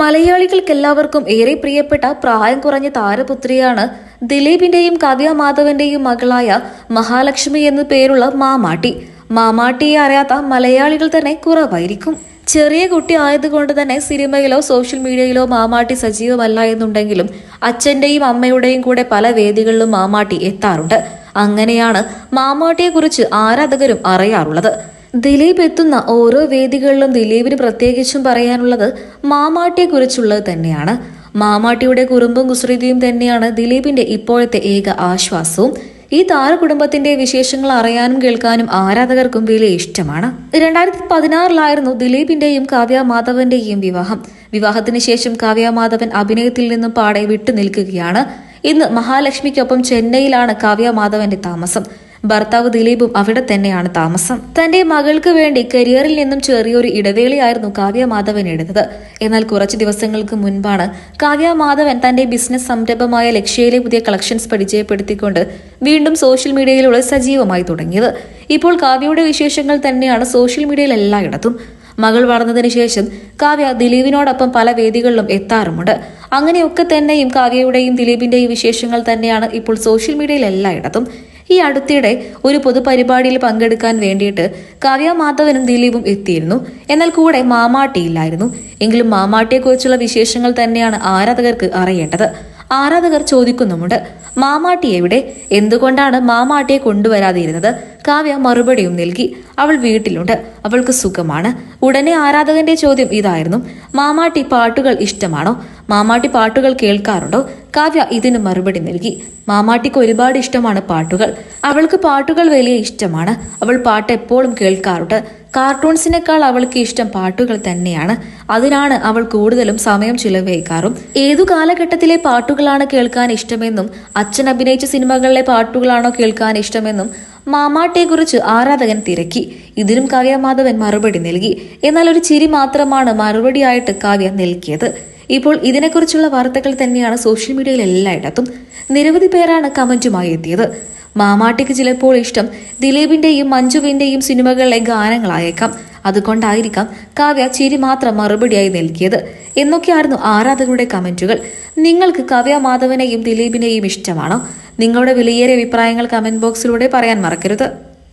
മലയാളികൾക്കെല്ലാവർക്കും ഏറെ പ്രിയപ്പെട്ട പ്രായം കുറഞ്ഞ താരപുത്രിയാണ് ദിലീപിന്റെയും കാവ്യ മാധവന്റെയും മകളായ മഹാലക്ഷ്മി എന്നു പേരുള്ള മാമാട്ടി. മാമാട്ടിയെ അറിയാത്ത മലയാളികൾ തന്നെ കുറവായിരിക്കും. ചെറിയ കുട്ടി ആയതുകൊണ്ട് തന്നെ സിനിമയിലോ സോഷ്യൽ മീഡിയയിലോ മാമാട്ടി സജീവമല്ല എന്നുണ്ടെങ്കിലും അച്ഛന്റെയും അമ്മയുടെയും കൂടെ പല വേദികളിലും മാമാട്ടി എത്താറുണ്ട്. അങ്ങനെയാണ് മാമാട്ടിയെക്കുറിച്ച് ആരാധകരും അറിയാറുള്ളത്. ദിലീപ് എത്തുന്ന ഓരോ വേദികളിലും ദിലീപിന് പ്രത്യേകിച്ചും പറയാനുള്ളത് മാമാട്ടിയെക്കുറിച്ചുള്ളത് തന്നെയാണ്. മാമാട്ടിയുടെ കുറുമ്പും കുസൃതിയും തന്നെയാണ് ദിലീപിന്റെ ഇപ്പോഴത്തെ ഏക ആശ്വാസവും. ഈ താരകുടുംബത്തിന്റെ വിശേഷങ്ങൾ അറിയാനും കേൾക്കാനും ആരാധകർക്കും വലിയ ഇഷ്ടമാണ്. രണ്ടായിരത്തി പതിനാറിലായിരുന്നു ദിലീപിന്റെയും കാവ്യ മാധവന്റെയും വിവാഹം. വിവാഹത്തിന് ശേഷം കാവ്യ മാധവൻ അഭിനയത്തിൽ നിന്നും പാടെ വിട്ടു നിൽക്കുകയാണ് ഇന്ന് മഹാലക്ഷ്മിക്കൊപ്പം ചെന്നൈയിലാണ് കാവ്യ മാധവന്റെ താമസം. ഭർത്താവ് ദിലീപും അവിടെ തന്നെയാണ് താമസം. തന്റെ മകൾക്ക് വേണ്ടി കരിയറിൽ നിന്നും ചെറിയൊരു ഇടവേളയായിരുന്നു കാവ്യ മാധവൻ എടുത്തത് എന്നാൽ കുറച്ച് ദിവസങ്ങൾക്ക് മുൻപാണ് കാവ്യ മാധവൻ തന്റെ ബിസിനസ് സംരംഭമായ ലക്ഷ്യയിലെ പുതിയ കളക്ഷൻസ് പരിചയപ്പെടുത്തിക്കൊണ്ട് വീണ്ടും സോഷ്യൽ മീഡിയയിലൂടെ സജീവമായി തുടങ്ങിയത്. ഇപ്പോൾ കാവ്യയുടെ വിശേഷങ്ങൾ തന്നെയാണ് സോഷ്യൽ മീഡിയയിൽ എല്ലായിടത്തും. മകൾ വളർന്നതിന് ശേഷം കാവ്യ ദിലീപിനോടൊപ്പം പല വേദികളിലും എത്താറുമുണ്ട്. അങ്ങനെയൊക്കെ തന്നെയും കാവ്യയുടെയും ദിലീപിന്റെയും വിശേഷങ്ങൾ തന്നെയാണ് ഇപ്പോൾ സോഷ്യൽ മീഡിയയിൽ എല്ലായിടത്തും. ഈ അടുത്തിടെ ഒരു പൊതുപരിപാടിയിൽ പങ്കെടുക്കാൻ വേണ്ടിയിട്ട് കാവ്യ മാധവനും ദിലീപും എത്തിയിരുന്നു. എന്നാൽ കൂടെ മാമാട്ടിയില്ലായിരുന്നു എങ്കിലും മാമാട്ടിയെക്കുറിച്ചുള്ള വിശേഷങ്ങൾ തന്നെയാണ് ആരാധകർക്ക് അറിയേണ്ടത്. ആരാധകർ ചോദിക്കുന്നുമുണ്ട് മാമാട്ടി എവിടെ? എന്തുകൊണ്ടാണ് മാമാട്ടിയെ കൊണ്ടുവരാതിരുന്നത്? കാവ്യ മറുപടിയും നൽകി അവൾ വീട്ടിലുണ്ട് അവൾക്ക് സുഖമാണ്. ഉടനെ ആരാധകന്റെ ചോദ്യം ഇതായിരുന്നു. മാമാട്ടി പാട്ടുകൾ ഇഷ്ടമാണോ? മാമാട്ടി പാട്ടുകൾ കേൾക്കാറുണ്ടോ? കാവ്യ ഇതിന് മറുപടി നൽകി. മാമാട്ടിക്ക് ഒരുപാട് ഇഷ്ടമാണ് പാട്ടുകൾ. അവൾക്ക് പാട്ടുകൾ വലിയ ഇഷ്ടമാണ്. അവൾ പാട്ട് എപ്പോഴും കേൾക്കാറുണ്ട്. കാർട്ടൂൺസിനേക്കാൾ അവൾക്ക് ഇഷ്ടം പാട്ടുകൾ തന്നെയാണ്. അതിനാണ് അവൾ കൂടുതലും സമയം ചിലവഴിക്കാറും. ഏതു കാലഘട്ടത്തിലെ പാട്ടുകളാണ് കേൾക്കാൻ ഇഷ്ടമെന്നും അച്ഛൻ അഭിനയിച്ച സിനിമകളിലെ പാട്ടുകളാണോ കേൾക്കാൻ ഇഷ്ടമെന്നും മാമാട്ടിയെക്കുറിച്ച് ആരാധകൻ തിരക്കി. ഇതിനും കാവ്യ മാധവൻ മറുപടി നൽകി. എന്നാൽ ഒരു ചിരി മാത്രമാണ് മറുപടിയായിട്ട് കാവ്യ നൽകിയത്. ഇപ്പോൾ ഇതിനെക്കുറിച്ചുള്ള വാർത്തകൾ തന്നെയാണ് സോഷ്യൽ മീഡിയയിൽ എല്ലായിടത്തും. നിരവധി പേരാണ് കമന്റുമായി എത്തിയത്. മാമാട്ടിക്ക് ചിലപ്പോൾ ഇഷ്ടം ദിലീപിന്റെയും മഞ്ജുവിന്റെയും സിനിമകളിലെ ഗാനങ്ങളായേക്കാം. അതുകൊണ്ടായിരിക്കാം കാവ്യ ചിരി മാത്രം മറുപടിയായി നൽകിയത്. എന്നൊക്കെയായിരുന്നു ആരാധകരുടെ കമന്റുകൾ. നിങ്ങൾക്ക് കാവ്യ മാധവനെയും ദിലീപിനെയും ഇഷ്ടമാണോ? നിങ്ങളുടെ വിലയേറിയ അഭിപ്രായങ്ങൾ കമന്റ് ബോക്സിലൂടെ പറയാൻ മറക്കരുത്.